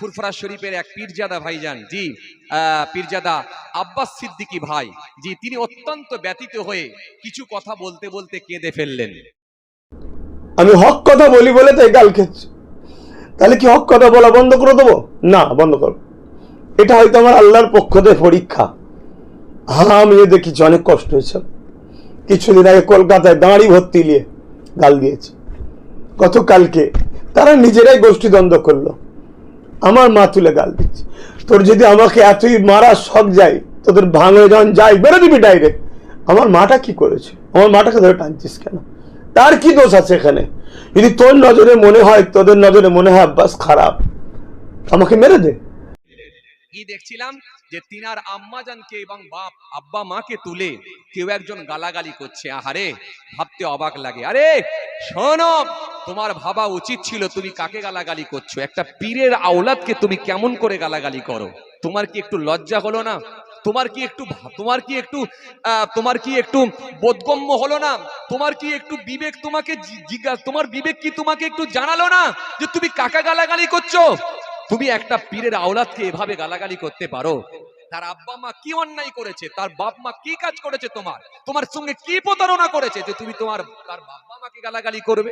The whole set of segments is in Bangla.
ফুরফুরা শরীফের এক পীরজাদা ভাইজান জি আহ, পীরজাদা আব্বাস সিদ্দিকী ভাই জি তিনি অত্যন্ত ব্যতীত হয়ে কিছু কথা বলতে বলতে কেঁদে ফেললেন। আমি হক কথা বলি বলে তাই গাল খেয়েছি। তাহলে কি হক কথা বলা বন্ধ করে দেবো? না বন্ধ করো। এটা হয়তো আমার আল্লাহর পক্ষ থেকে পরীক্ষা। হ্যাঁ আমি দেখেছি অনেক কষ্ট হয়েছে। কিছুদিন আগে কলকাতায় দাঁড়ি ভর্তি নিয়ে গাল দিয়েছে। গতকালকে তারা নিজেরাই গোষ্ঠী দ্বন্দ্ব করল। আমার মা তুলে গাল দিচ্ছে। তোর যদি আমাকে এতই মারা শখ যায়, তোদের ভাঙে যখন যাই, বেরো দিবি ডাইরেক্ট আমার মাটা কি করেছে? আমার মাটাকে ধরে টানছিস কেন? তার কি দোষ আছে এখানে? যদি তোর নজরে মনে হয়, তোদের নজরে মনে হয় আব্বাস খারাপ। আমাকে মেরে দে। কি দেখছিলাম? যে তিনার আম্মাজানকে এবং বাপ আব্বা মাকে তুলে কেউ একজন গালাগালি করছে। আহারে, ভাবতে অবাক লাগে। আরে, শোনো, তোমার ভাবা উচিত ছিল তুমি কাকে গালাগালি করছ? একটা পীরের আওলাদকে তুমি কেমন করে গালাগালি করো? তোমার কি একটু লজ্জা হলো না? তোমার কি একটু তোমার কি একটু তোমার কি একটু বোধগম্য হলো না? তোমার কি একটু বিবেক তোমাকে জিজ্ঞাসা তোমার বিবেক কি তোমাকে একটু জানালো না যে তুমি কাকা গালাগালি করছ? তুমি একটা পীরের আওলাদকে এভাবে গালাগালি করতে পারো? তার আব্বা মা কি অন্যায় করেছে? তার বাপ মা কি কাজ করেছে তোমার? তোমার সঙ্গে কি প্রতারণা করেছে যে তুমি তোমার, তার বাবা মাকে গালাগালি করবে?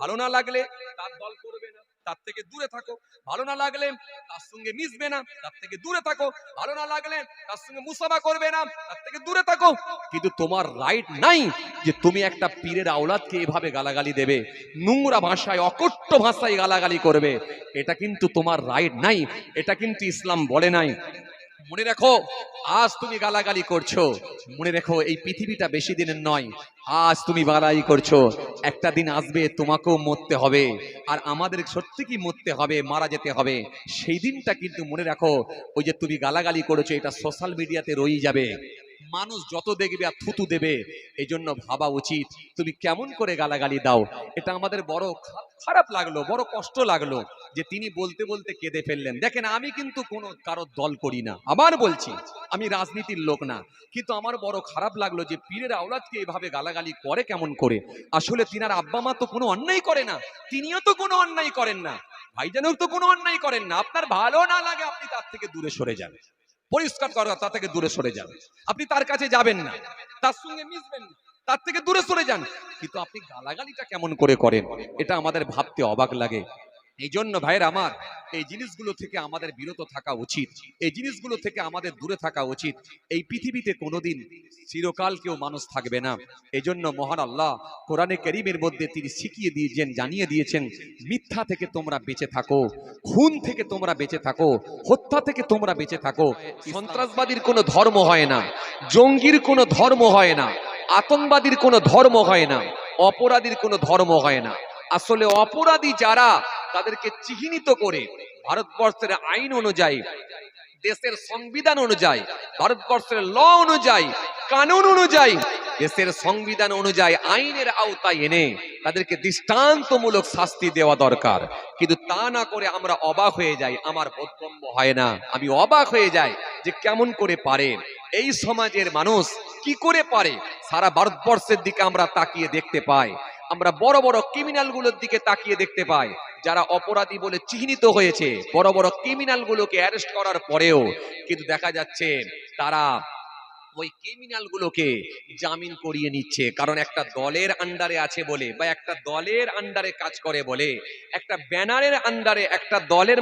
ভালো না লাগলে তার দল করবে না। তার থেকে দূরে থাকো। ভালো না লাগলে তার সঙ্গে মিশবে না। তার থেকে দূরে থাকো। ভালো না লাগলে তার সঙ্গে মুসাফা করবে না। তার থেকে দূরে থাকো। কিন্তু তোমার রাইট নাই যে তুমি একটা পীরের আওলাদকে এভাবে গালাগালি দেবে। নোংরা ভাষায়, অকট্ট ভাষায় গালাগালি করবে। এটা কিন্তু তোমার রাইট নাই। এটা কিন্তু ইসলাম বলে নাই। মনে রাখো, আজ তুমি গালাগালি করছ। মনে রেখো, এই পৃথিবীটা বেশি দিনের নয়, আজ তুমি বালাই করছ। একটা দিন আসবে, তোমাকেও মরতে হবে। আর আমাদের সত্যি কি মরতে হবে, মারা যেতে হবে, সেই দিনটা কিন্তু মনে রাখো, ওই যে তুমি গালাগালি করেছ, এটা সোশ্যাল মিডিয়াতে রয়ে যাবে। মানুষ যত দেখবে আর থুতু দেবে এই জন্য ভাবা উচিত। তুমি কেমন করে গালাগালি দাও? এটা আমাদের বড় খারাপ লাগল, বড় কষ্ট লাগল যে তিনি বলতে বলতে কেঁদে ফেললেন। দেখেন, আমি কিন্তু কোনো কারোর দল করি না। আবার বলছি, আমি রাজনীতির লোক না। কিন্তু আমার বড় খারাপ লাগল যে পীরের আওলাদকে এভাবে গালাগালি করে কেমন করে? আসলে তিনার আব্বা মা তো কোনো অন্যায় করে না। তিনিও তো কোনো অন্যায় করেন না। ভাইজানও তো কোনো অন্যায় করেন না। আপনার ভালো না লাগে, আপনি তার থেকে দূরে সরে যান। পরিষ্কার করা তার থেকে দূরে সরে যান। আপনি তার কাছে যাবেন না। তার সঙ্গে মিশবেন না। তার থেকে দূরে সরে যান। কিন্তু আপনি গালাগালিটা কেমন করে করেন, এটা আমাদের ভাবতে অবাক লাগে। এই জন্য ভাইয়ের আমার, এই জিনিসগুলো থেকে আমাদের বিরত থাকা উচিত। এই জিনিসগুলো থেকে আমাদের দূরে থাকা উচিত। এই পৃথিবীতে কোনোদিন চিরকাল কেউ মানুষ থাকবে না। এই জন্য মহান আল্লাহ কোরআনে করিমের মধ্যে তিনি শিখিয়ে দিয়েছেন, জানিয়ে দিয়েছেন, মিথ্যা থেকে তোমরা বেঁচে থাকো, খুন থেকে তোমরা বেঁচে থাকো, হত্যা থেকে তোমরা বেঁচে থাকো। সন্ত্রাসবাদীর কোনো ধর্ম হয় না, জঙ্গির কোনো ধর্ম হয় না, আতঙ্কবাদীর কোনো ধর্ম হয় না, অপরাধীর কোনো ধর্ম হয় না। আসলে অপরাধী যারা তাদেরকে চিহ্নিত করে ভারতবর্ষের আইন অনুযায়ী, দেশের সংবিধান অনুযায়ী, ভারতবর্ষের ল অনুযায়ী, কানুন অনুযায়ী, দেশের সংবিধান অনুযায়ী আইনের আওতায় এনে তাদেরকে দৃষ্টান্তমূলক শাস্তি দেওয়া দরকার। কিন্তু তা না করে আমরা অবাক হয়ে যাই, আমার বোধগম্য হয় না। আমি অবাক হয়ে যাই যে কেমন করে পারে। এই সমাজের মানুষ কি করে পারে? সারা ভারতবর্ষের দিকে আমরা তাকিয়ে দেখতে পাই। আমরা বড় বড় ক্রিমিনালগুলোর দিকে তাকিয়ে দেখতে পাই, যারা অপরাধী বলে চিহ্নিত হয়েছে। বড় বড় ক্রিমিনাল গুলোকে অ্যারেস্ট করার পরেও কিন্তু দেখা যাচ্ছে তারা ওই ক্রিমিনাল গুলোকে জামিন করিয়ে নিচ্ছে। কারণ একটা দলের আন্ডারে আছে বলে বা একটা দলের আন্ডারে কাজ করে বলে, একটা ব্যানারের আন্ডারে একটা দলের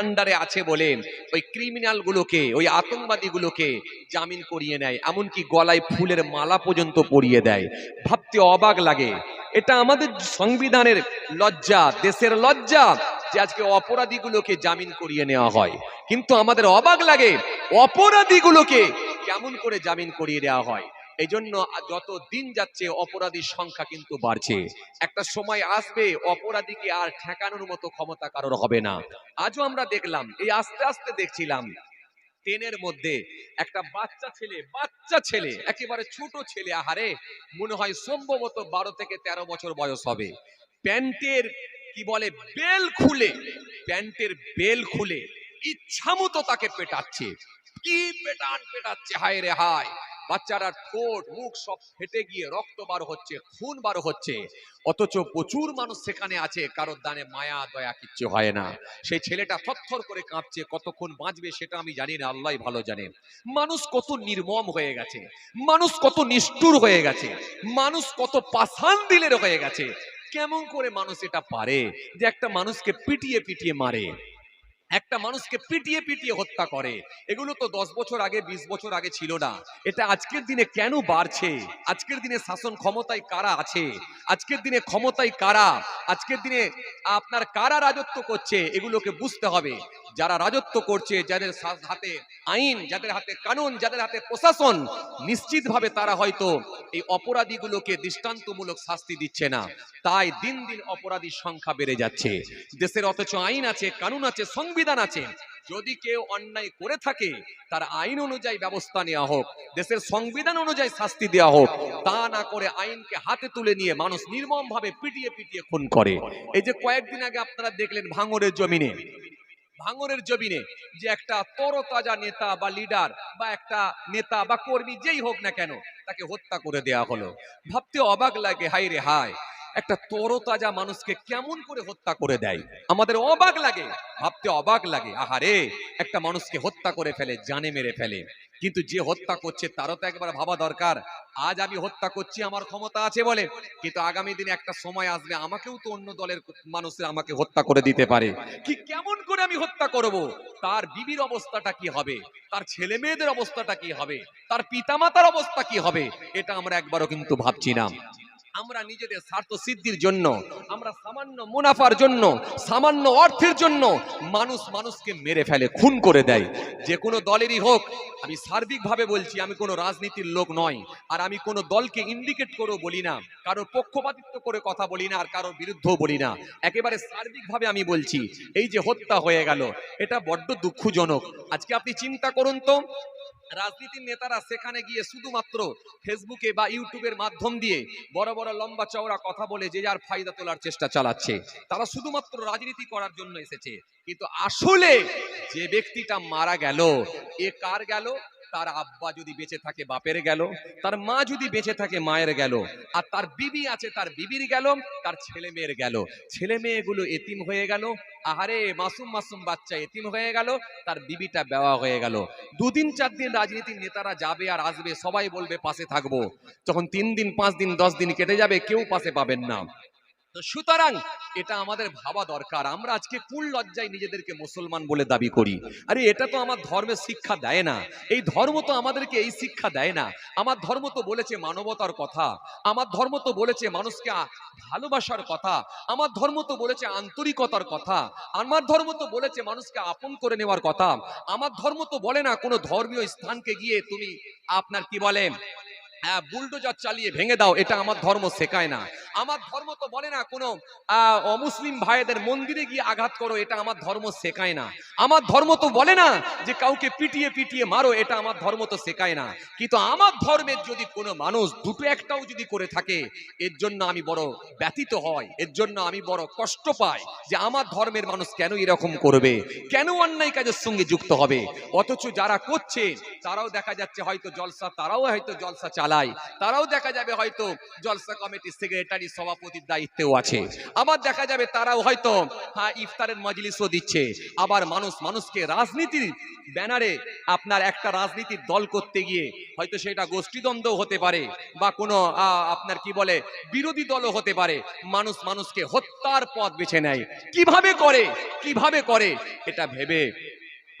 আন্ডারে আছে বলে ওই ক্রিমিনাল গুলোকে ওই আতঙ্কবাদী গুলোকে জামিন করিয়ে নেয়। এমনকি গলায় ফুলের মালা পর্যন্ত পরিয়ে দেয়। ভাবতে অবাক লাগে এটা আমাদের সংবিধানের লজ্জা, দেশের লজ্জা যে আজকে অপরাধীগুলোকে জামিন করিয়ে নেওয়া হয়। কিন্তু আমাদের অবাক লাগে অপরাধীগুলোকে কেমন করে জামিন করিয়ে দেওয়া হয়। এই জন্য যত দিন যাচ্ছে অপরাধীর সংখ্যা কিন্তু বাড়ছে। একটা সময় আসবে অপরাধীকে আর ঠেকানোর মতো ক্ষমতা কারোর হবে না। আজও আমরা দেখলাম, এই আস্তে আস্তে দেখছিলাম ট্রেনের মধ্যে একটা বাচ্চা ছেলে বাচ্চা ছেলে, একেবারে ছোট ছেলে, আহারে, মনে হয় সম্ভবত বারো থেকে তেরো বছর বয়স হবে। প্যান্টের, কি বলে, বেল খুলে, প্যান্টের বেল খুলে ইচ্ছামতো তাকে পেটাচ্ছে। কি পেটান, পেটাচ্ছে, হায় রে হায়। বাচ্চাটার ঠোঁট, মুখ সব ফেটে গিয়ে রক্ত বার হচ্ছে, খুন বার হচ্ছে। অথচ প্রচুর মানুষ সেখানে আছে, কারোর দানে মায়া, দয়া কিচ্ছু হয় না। সেই ছেলেটা থরথর করে কাঁপছে, কতক্ষণ বাঁচবে সেটা আমি জানি না আল্লাহ ভালো জানে। মানুষ কত নির্মম হয়ে গেছে, মানুষ কত নিষ্ঠুর হয়ে গেছে, মানুষ কত পাষাণ দিলের হয়ে গেছে। কেমন করে মানুষ এটা পারে যে একটা মানুষকে পিটিয়ে পিটিয়ে মারে? একটা মানুষকে পিটিয়ে পিটিয়ে হত্যা করে। এগুলো তো দশ বছর আগে, বিশ বছর আগে ছিল না। এটা আজকের দিনে কেন বাড়ছে? আজকের দিনে শাসন ক্ষমতায় কারা আছে? আজকের দিনে ক্ষমতায় কারা? আজকের দিনে আপনার কারা রাজত্ব করছে? এগুলোকে বুঝতে হবে। যারা রাজত্ব করছে, যাদের হাতে আইন, যাদের হাতে কানুন, যাদের হাতে প্রশাসন, নিশ্চিতভাবে তারা হয়তো এই অপরাধীগুলোকে দৃষ্টান্তমূলক শাস্তি দিচ্ছে না। তাই দিন দিন অপরাধীর সংখ্যা বেড়ে যাচ্ছে। দেশের অথচ আইন আছে, কানুন আছে, সংবিধান আছে। যদি কেউ অন্যায় করে থাকে, তার আইন অনুযায়ী ব্যবস্থা নেওয়া হোক, দেশের সংবিধান অনুযায়ী শাস্তি দেওয়া হোক, তা না করে আইনকে হাতে তুলে নিয়ে মানুষ নির্মম ভাবে পিটিয়ে পিটিয়ে খুন করে। এই যে কয়েকদিন আগে আপনারা দেখলেন ভাঙরের জমিনে ভাঙরের জমিনে যে একটা তরতাজা নেতা বা লিডার বা একটা নেতা বা কর্মী যেই হোক না কেন, তাকে হত্যা করে দেয়া হলো। ভাবতে অবাক লাগে হাই রে হায়। একটা তরতাজা মানুষকে কেমন করে হত্যা করে দেয়? আমাদের অবাক লাগে ভাবতে অবাক লাগে আহারে একটা মানুষকে হত্যা করে ফেলে জানে মেরে ফেলে। কিন্তু যে হত্যা করছে তারও তো একবার ভাবা দরকার। আজ আমি হত্যা করছি আমার ক্ষমতা আছে বলে। কিন্তু আগামী দিনে একটা সময় আসবে আমাকেও তো অন্য দলের মানুষের আমাকে হত্যা করে দিতে পারে। কি কেমন করে আমি হত্যা করব? তার বিবির অবস্থাটা কি হবে? তার ছেলে মেয়েদের অবস্থাটা কি হবে? তার পিতামাতার অবস্থা কি হবে? এটা আমরা একবারও কিন্তু ভাবছি না। আমরা নিজেদের স্বার্থ সিদ্ধির জন্য, আমরা সামান্য মুনাফার জন্য, সামান্য অর্থের জন্য মানুষ মানুষকে মেরে ফেলে, খুন করে দেয়। যে কোনো দলেরই হোক, আমি সার্বিকভাবে বলছি, আমি কোনো রাজনীতির লোক নয় আর আমি কোনো দলকে ইন্ডিকেট করেও বলি না, কারোর পক্ষপাতিত্ব করে কথা বলি না, আর কারোর বিরুদ্ধেও বলি না। একেবারে সার্বিকভাবে আমি বলছি, এই যে হত্যা হয়ে গেল, এটা বড্ড দুঃখজনক। আজকে আপনি চিন্তা করুন তো রাজনীতির নেতারা সেখানে গিয়ে শুধুমাত্র ফেসবুকে বা ইউটিউবের মাধ্যম দিয়ে বড় বড় লম্বা চওড়া কথা বলে যে যার ফায়দা তোলার চেষ্টা চালাচ্ছে। তারা শুধুমাত্র রাজনীতি করার জন্য এসেছে। কিন্তু আসলে যে ব্যক্তিটা মারা গেল, এ কার গেল? তার আব্বা যদি বেঁচে থাকে, বাপের গেল। তার মা যদি বেঁচে থাকে, মায়ের গেল। আর তার বিবি আছে, তার বিবির গেল, তার ছেলে মেয়ের গেল। ছেলে মেয়েগুলো এতিম হয়ে গেল। আহারে, মাসুম মাসুম বাচ্চা এতিম হয়ে গেল। তার বিবিটা বেওয়া হয়ে গেল। দুদিন, চার দিন রাজনীতির নেতারা যাবে আর আসবে, সবাই বলবে, পাশে থাকব। তখন তিন দিন, পাঁচ দিন, দশ দিন কেটে যাবে, কেউ পাশে পাবেন না। তো সুতরাং এটা আমাদের ভাবা দরকার। আমরা আজকে কুল লজ্জায় নিজেদেরকে মুসলমান বলে দাবি করি। আরে এটা তো আমার ধর্মের শিক্ষা দেয় না। এই ধর্ম তো আমাদেরকে এই শিক্ষা দেয় না। আমার ধর্ম তো বলেছে মানবতার কথা। আমার ধর্ম তো বলেছে মানুষকে ভালোবাসার কথা। আমার ধর্ম তো বলেছে আন্তরিকতার কথা। আমার ধর্ম তো বলেছে মানুষকে আপন করে নেওয়ার কথা। আমার ধর্ম তো বলে না কোনো ধর্মীয় স্থানকে গিয়ে তুমি আপনার কি বলে হ্যাঁ বুলডোজার চালিয়ে ভেঙে দাও। এটা আমার ধর্ম শেখায় না। আমার ধর্ম তো বলে না কোনো অমুসলিম ভাইদের মন্দিরে গিয়ে আঘাত করো, এটা আমার ধর্ম শেখায় না। আমার ধর্ম তো বলে না যে কাউকে পিটিয়ে পিটিয়ে মারো, এটা আমার ধর্ম তো শেখায় না। কিন্তু আমার ধর্মের যদি কোনো মানুষ দুটো একটাও যদি করে থাকে, এর জন্য আমি বড় ব্যথিত হয়, এর জন্য আমি বড় কষ্ট পাই যে আমার ধর্মের মানুষ কেন এরকম করবে? কেন অন্যায় কাজের সঙ্গে যুক্ত হবে? অথচ যারা করছে, তারাও দেখা যাচ্ছে হয়তো জলসা, তারাও হয়তো জলসা চালায়, তারাও দেখা যাবে হয়তো জলসা কমিটির সেক্রেটারি সভাপতির দায়িত্বেও আছে। আবার দেখা যাবে তারাও হয়তো হ্যাঁ ইফতারের মজলিসও দিচ্ছে। আবার মানুষ, মানুষকে রাজনীতির ব্যানারে আপনার একটা রাজনীতির দল করতে গিয়ে হয়তো সেটা গোষ্ঠীদ্বন্দ্ব হতে পারে বা কোনো আপনার কি বলে, বিরোধী দলও হতে পারে। মানুষ মানুষকে হত্যার পথ বেছে নেয়। কীভাবে করে? কীভাবে করে? এটা ভেবে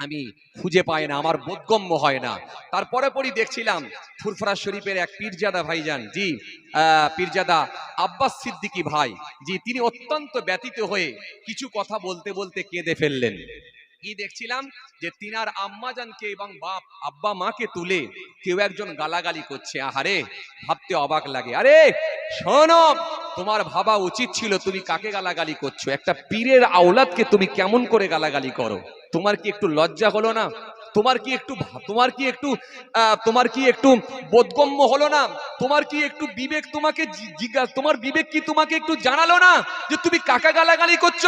আমি খুঁজে পাই না, আমার বোধগম্য হয় না। তারপরে পরই দেখছিলাম ফুরফুরা শরীফের এক পীরজাদা ভাইজান। জি পীরজাদা আব্বাস সিদ্দিকী ভাই। জি, তিনি অত্যন্ত ব্যতীত হয়ে কিছু কথা বলতে বলতে কেঁদে ফেললেন। কি দেখছিলাম যে তিনার আম্মাজানকে এবং বাপ আব্বা মাকে তুলে কেউ একজন গালাগালি করছে। আহারে, ভাবতে অবাক লাগে। আরে, শোনো তোমার ভাবা উচিত ছিল তুমি কাকে গালাগালি করছ? একটা পীরের আওলাদকে তুমি কেমন করে গালাগালি করো? তোমার কি একটু লজ্জা হলো না? তোমার কি একটু তোমার কি একটু তোমার কি একটু বোধগম্য হলো না? তোমার কি একটু বিবেক তোমাকে জিজ্ঞাসা তোমার বিবেক কি তোমাকে একটু জানালো না যে তুমি কাকা গালাগালি করছ?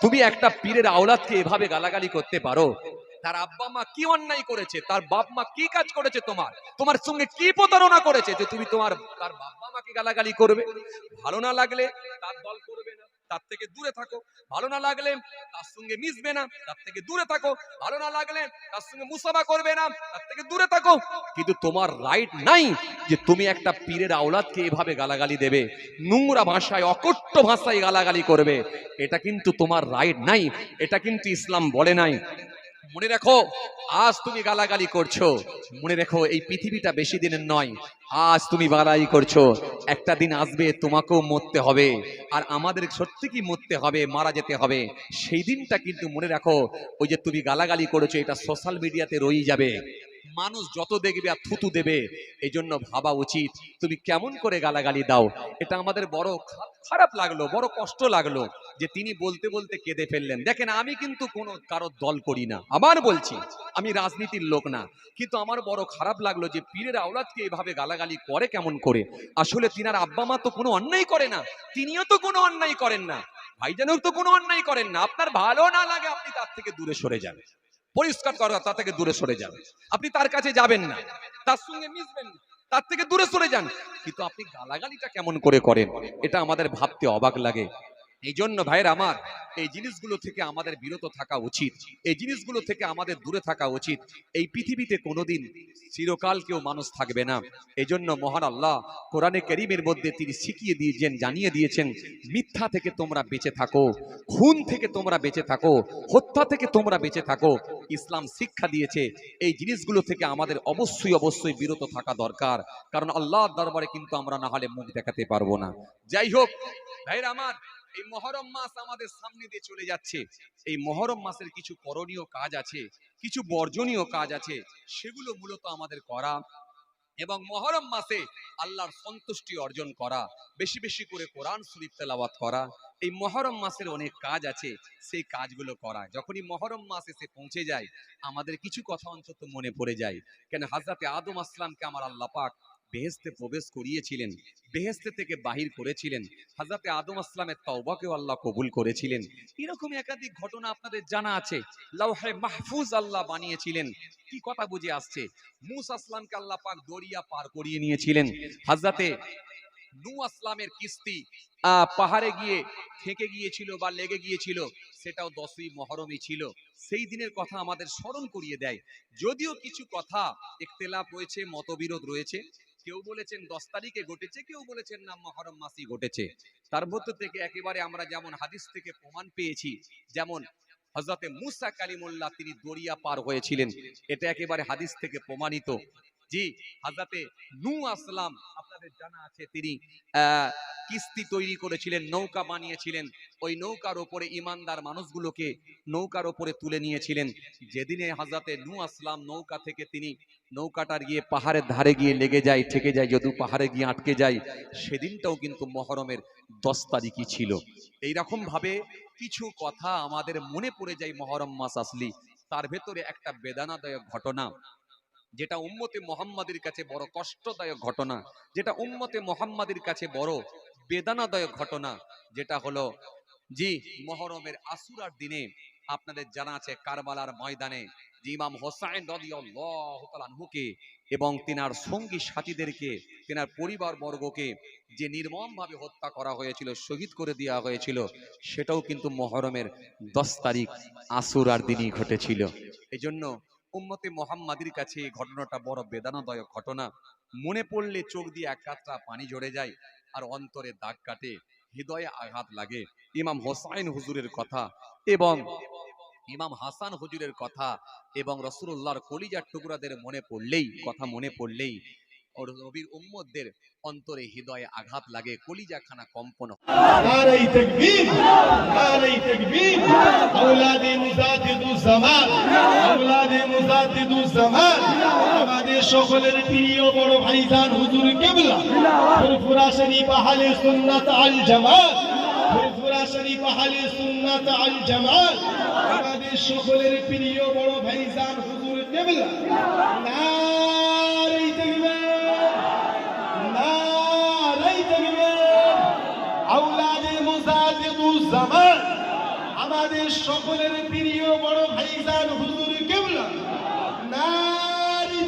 তুমি একটা পীরের আওলাদকে এভাবে গালাগালি করতে পারো? তার আব্বা মা কি অন্যায় করেছে? তার বাপ মা কি কাজ করেছে তোমার? তোমার সঙ্গে কি প্রতারণা করেছে যে তুমি তোমার, তার বাবা মাকে গালাগালি করবে? ভালো না লাগলে তার দল করবে না। তার থেকে দূরে থাকো। ভালো না লাগলে তার সঙ্গে মিশবে না। তার থেকে দূরে থাকো। ভালো না লাগলে তার সঙ্গে মুসাফা করবে না। তার থেকে দূরে থাকো। কিন্তু তোমার রাইট নাই যে তুমি একটা পীরের আওলাদকে এভাবে গালাগালি দেবে। নোংরা ভাষায় অকট্য ভাষায় গালাগালি করবে। এটা কিন্তু তোমার রাইট নাই। এটা কিন্তু ইসলাম বলে নাই। মনে রাখো, আজ তুমি গালাগালি করছ। মনে রেখো, এই পৃথিবীটা বেশি দিনের নয়, আজ তুমি গালাগালি করছ। একটা দিন আসবে, তোমাকেও মরতে হবে। আর আমাদের সত্যি কি মরতে হবে, মারা যেতে হবে, সেই দিনটা কিন্তু মনে রাখো, ওই যে তুমি গালাগালি করেছ, এটা সোশ্যাল মিডিয়াতে রয়ে যাবে। মানুষ যত দেখবে আর থুতু দেবে এই জন্য ভাবা উচিত। তুমি কেমন করে গালাগালি দাও? এটা আমাদের বড় খারাপ লাগল, বড় কষ্ট লাগল যে তিনি বলতে বলতে কেঁদে ফেললেন। দেখেন, আমি কিন্তু কোনো কারোর দল করি না। আবার বলছি, আমি রাজনীতির লোক না। কিন্তু আমার বড় খারাপ লাগল যে পীরের আওলাদকে এভাবে গালাগালি করে কেমন করে? আসলে তিনার আব্বা মা তো কোনো অন্যায় করে না। তিনিও তো কোনো অন্যায় করেন না। ভাইজানও তো কোনো অন্যায় করেন না। আপনার ভালো না লাগে, আপনি তার থেকে দূরে সরে যাবেন পরিষ্কার করা তা থেকে দূরে সরে যাবেন আপনি তার কাছে যাবেন না। তার সঙ্গে মিশবেন না। তার থেকে দূরে সরে যান। কিন্তু আপনি গালাগালিটা কেমন করে করেন, এটা আমাদের ভাবতে অবাক লাগে। এই জন্য ভাইয়ের আমার, এই জিনিসগুলো থেকে আমাদের বিরত থাকা উচিত। এই জিনিসগুলো থেকে আমাদের দূরে থাকা উচিত। এই পৃথিবীতে কোনোদিন চিরকাল কেউ মানুষ থাকবে না। এই জন্য মহান আল্লাহ কোরআনে করিমের মধ্যে তিনি শিখিয়ে দিয়েছেন, জানিয়ে দিয়েছেন, মিথ্যা থেকে তোমরা বেঁচে থাকো, খুন থেকে তোমরা বেঁচে থাকো, হত্যা থেকে তোমরা বেঁচে থাকো। ইসলাম শিক্ষা দিয়েছে, এই জিনিসগুলো থেকে আমাদের অবশ্যই অবশ্যই বিরত থাকা দরকার। কারণ আল্লাহর দরবারে কিন্তু আমরা না হলে মুখ দেখাতে পারব না। যাই হোক ভাইরা আমার এই মহরম মাস আমাদের সামনে দিয়ে চলে যাচ্ছে। এই মহরম মাসের কিছু করণীয় কাজ আছে, কিছু বর্জনীয় কাজ আছে, সেগুলো মূলত আমাদের করা এবং মহরম মাসে আল্লাহর সন্তুষ্টি অর্জন করা, বেশি বেশি করে কোরআন শরীফ তেলাওয়াত করা, এই মহরম মাসের অনেক কাজ আছে, সেই কাজগুলো করা। যখনই মহরম মাস এসে পৌঁছে যায়, আমাদের কিছু কথা অন্তত মনে পড়ে যায়। কেন হাজরাতে আদম আসলামকে আমার আল্লাহ পাক বেহেস্তে প্রবেশ করিয়েছিলেন বেহেস্তে থেকে বাহির করেছিলেন। হাজরাতে আদম আসলামের তওবাকেও আল্লাহ কবুল করেছিলেন। এরকম একাধিক ঘটনা আপনাদের জানা আছে। লাউহে মাহফুজ আল্লাহ বানিয়েছিলেন। কি কথা বুঝে আসছে? মুসা আসলামকে আল্লাহ পাক দরিয়া পার করিয়ে নিয়েছিলেন। হাজরাতে নু আসলামের কিস্তি পাহাড়ে গিয়ে থেকে গিয়েছিল বা লেগে গিয়েছিল, সেটাও দশই মহরমই ছিল। সেই দিনের কথা আমাদের স্মরণ করিয়ে দেয়। যদিও কিছু কথা ইখতিলাফ রয়েছে, মতবিরোধ রয়েছে কেউ বলেছেন দশ তারিখে ঘটেছে, কেউ বলেছেন না মহরম মাসি ঘটেছে। তার মধ্য থেকে একেবারে আমরা যেমন হাদিস থেকে প্রমাণ পেয়েছি, যেমন হজরতে মুসা কালিমুল্লাহ তিনি দরিয়া পার হয়েছিলেন। এটা একেবারে হাদিস থেকে প্রমাণিত। জি, হাজরাতে নু আসলাম, আপনাদের জানা আছে তিনি কিস্তি তৈরি করেছিলেন, নৌকা বানিয়েছিলেন, ওই নৌকার ওপরে ইমানদার মানুষগুলোকে নৌকার ওপরে তুলে নিয়েছিলেন। যেদিনে হাজরাতে নু আসলাম, নৌকা থেকে তিনি নৌকাটার গিয়ে পাহাড়ের ধারে গিয়ে লেগে যায়, ঠেকে যায়, যদি পাহাড়ে গিয়ে আটকে যায়, সেদিনটাও কিন্তু মহরমের দশ তারিখই ছিল। এইরকম ভাবে কিছু কথা আমাদের মনে পড়ে যায় মহরম মাস আসলি তার ভেতরে একটা বেদানাদায়ক ঘটনা। যেটা উম্মতে মোহাম্মদের কাছে বড় কষ্টদায়ক ঘটনা, যেটা উম্মতে মোহাম্মদের কাছে বড় বেদনাদায়ক ঘটনা, যেটা হলো, জি, মহরমের আসুরার দিনে আপনাদের জানা আছে কারবালার ময়দানে ইমাম হোসাইন আনহুকে এবং তিনার সঙ্গী সাথীদেরকে, তিনার পরিবার বর্গকে যে নির্মমভাবে হত্যা করা হয়েছিল, শহীদ করে দেওয়া হয়েছিল, সেটাও কিন্তু মহরমের দশ তারিখ আসুরার দিনই ঘটেছিল। এজন্য উম্মতে মোহাম্মাদির কাছে এই ঘটনাটা বড় বেদনাদায়ক ঘটনা। মনে পড়লে চোখ দিয়ে এক কাতরা পানি ঝরে যায় আর অন্তরে দাগ কাটে, হৃদয়ে আঘাত লাগে। ইমাম হোসাইন হুজুরের কথা এবং ইমাম হাসান হুজুরের কথা এবং রসুল্লাহর কলিজার টুকরাদের মনে পড়লেই, কথা মনে পড়লেই ওর নবীর উম্মতদের অন্তরে হৃদয়ে আঘাত লাগে, কলিজাখানা কম্পন আমাদের সকলের প্রিয় বড় ভাইজান হুজুর কেবলা ফুরফুরা শরীফ আহলে সুন্নাত আল জামাত ফুরফুরা শরীফ আহলে সুন্নাত আল জামাত। আমাদের সকলের প্রিয় বড় ভাইজান হুজুর কেবলা জামান আমাদের সকলের প্রিয় বড় ভাইজান হুজুর কেবলা। নারী